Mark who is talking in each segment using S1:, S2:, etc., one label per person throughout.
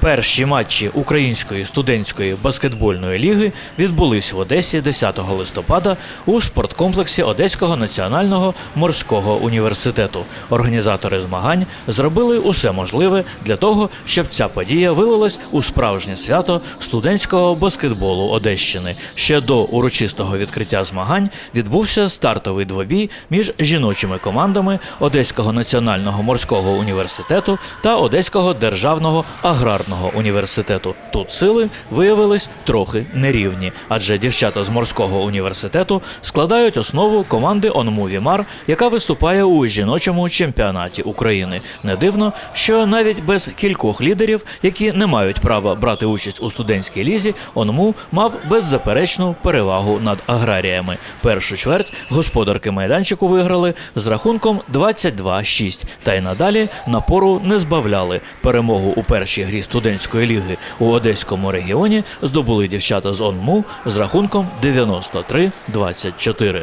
S1: Перші матчі Української студентської баскетбольної ліги відбулись в Одесі 10 листопада у спорткомплексі Одеського національного морського університету. Організатори змагань зробили усе можливе для того, щоб ця подія вилилась у справжнє свято студентського баскетболу Одещини. Ще до урочистого відкриття змагань відбувся стартовий двобій між жіночими командами Одеського національного морського університету та Одеського державного аграрного університету. Тут сили виявились трохи нерівні, адже дівчата з морського університету складають основу команди ОНМУ «Вімар», яка виступає у жіночому чемпіонаті України. Не дивно, що навіть без кількох лідерів, які не мають права брати участь у студентській лізі, ОНМУ мав беззаперечну перевагу над аграріями. Першу чверть господарки майданчику виграли з рахунком 22-6, та й надалі напору не збавляли. Перемогу у першій грі студентської ліги у Одеському регіоні здобули дівчата з ОНМУ з рахунком 93-24.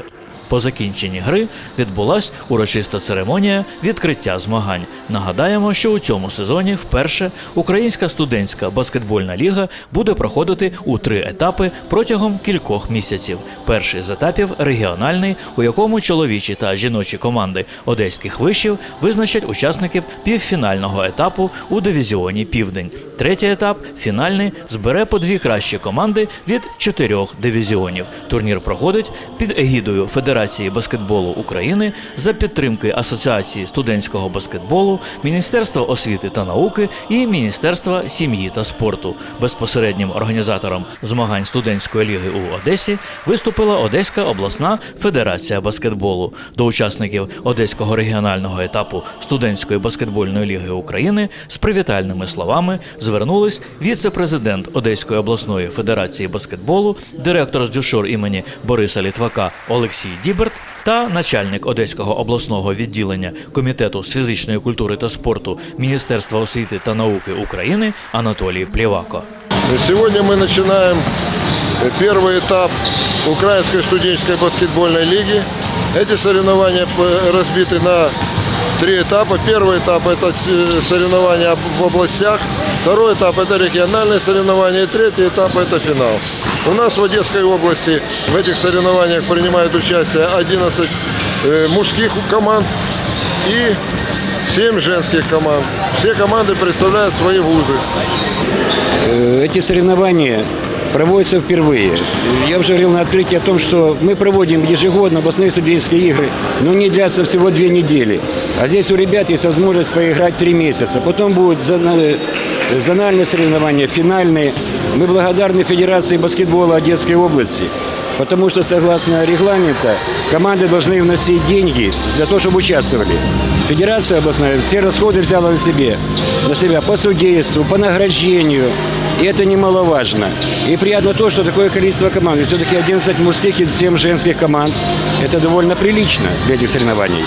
S1: По закінченні гри відбулась урочиста церемонія відкриття змагань. Нагадаємо, що у цьому сезоні вперше Українська студентська баскетбольна ліга буде проходити у три етапи протягом кількох місяців. Перший з етапів регіональний, у якому чоловічі та жіночі команди одеських вишів визначать учасників півфінального етапу у дивізіоні Південь. Третій етап фінальний збере по дві кращі команди від чотирьох дивізіонів. Турнір проходить під егідою Федерації баскетболу України за підтримки Асоціації студентського баскетболу, Міністерства освіти та науки і Міністерства сім'ї та спорту. Безпосереднім організатором змагань студентської ліги у Одесі виступила Одеська обласна федерація баскетболу. До учасників Одеського регіонального етапу студентської баскетбольної ліги України з привітальними словами звернулись віце-президент Одеської обласної федерації баскетболу, директор з дюшор імені Бориса Літвака Олексій Діберт та начальник Одеського обласного відділення комітету з фізичної культури та спорту Міністерства освіти та науки України Анатолій Плівако.
S2: Сегодня мы начинаем первый этап Украинской студенческой баскетбольной лиги. Эти соревнования п- разбиты на три этапа. Первый этап – это э, соревнования в областях. Второй этап – это региональные соревнования. И третий этап – это финал. У нас в Одесской области в этих соревнованиях принимают участие 11 э, мужских команд и 7 женских команд. Все команды представляют свои вузы.
S3: Э, Эти соревнования проводятся впервые. Я уже говорил на открытии о том, что мы проводим ежегодно областные студенческие игры, но они длятся всего две недели. А здесь у ребят есть возможность поиграть три месяца. Потом будут зона- зональные соревнования, финальные. Мы благодарны Федерации баскетбола Одесской области, потому что, согласно регламенту, команды должны вносить деньги для того, чтобы участвовали. Федерация областная все расходы взяла на себе, на себя по судейству, по награждению. И это немаловажно. И приятно то, что такое количество команд. Все-таки 11 мужских и 7 женских команд. Это довольно прилично для этих соревнований.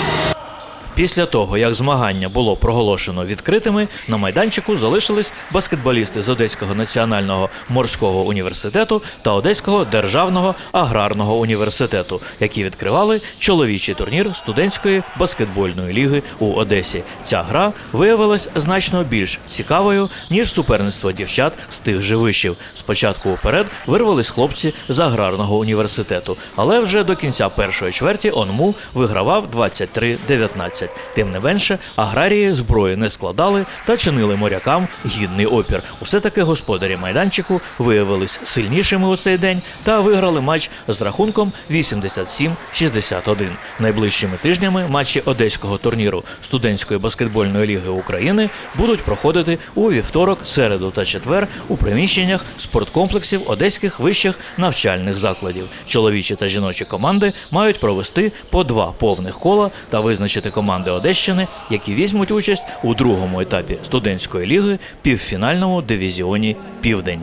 S1: Після того, як змагання було проголошено відкритими, на майданчику залишились баскетболісти з Одеського національного морського університету та Одеського державного аграрного університету, які відкривали чоловічий турнір студентської баскетбольної ліги у Одесі. Ця гра виявилась значно більш цікавою ніж суперництво дівчат з тих же вишів. Спочатку уперед вирвались хлопці з аграрного університету, але вже до кінця першої чверті ОНМУ вигравав 23-19. Тим не менше, аграрії зброї не складали та чинили морякам гідний опір. Усе таки господарі майданчику виявились сильнішими у цей день та виграли матч з рахунком 87-61. Найближчими тижнями матчі одеського турніру студентської баскетбольної ліги України будуть проходити у вівторок, середу та четвер у приміщеннях спорткомплексів одеських вищих навчальних закладів. Чоловічі та жіночі команди мають провести по два повних кола та визначити команди Одещини, які візьмуть участь у другому етапі студентської ліги півфінальному дивізіоні Південь.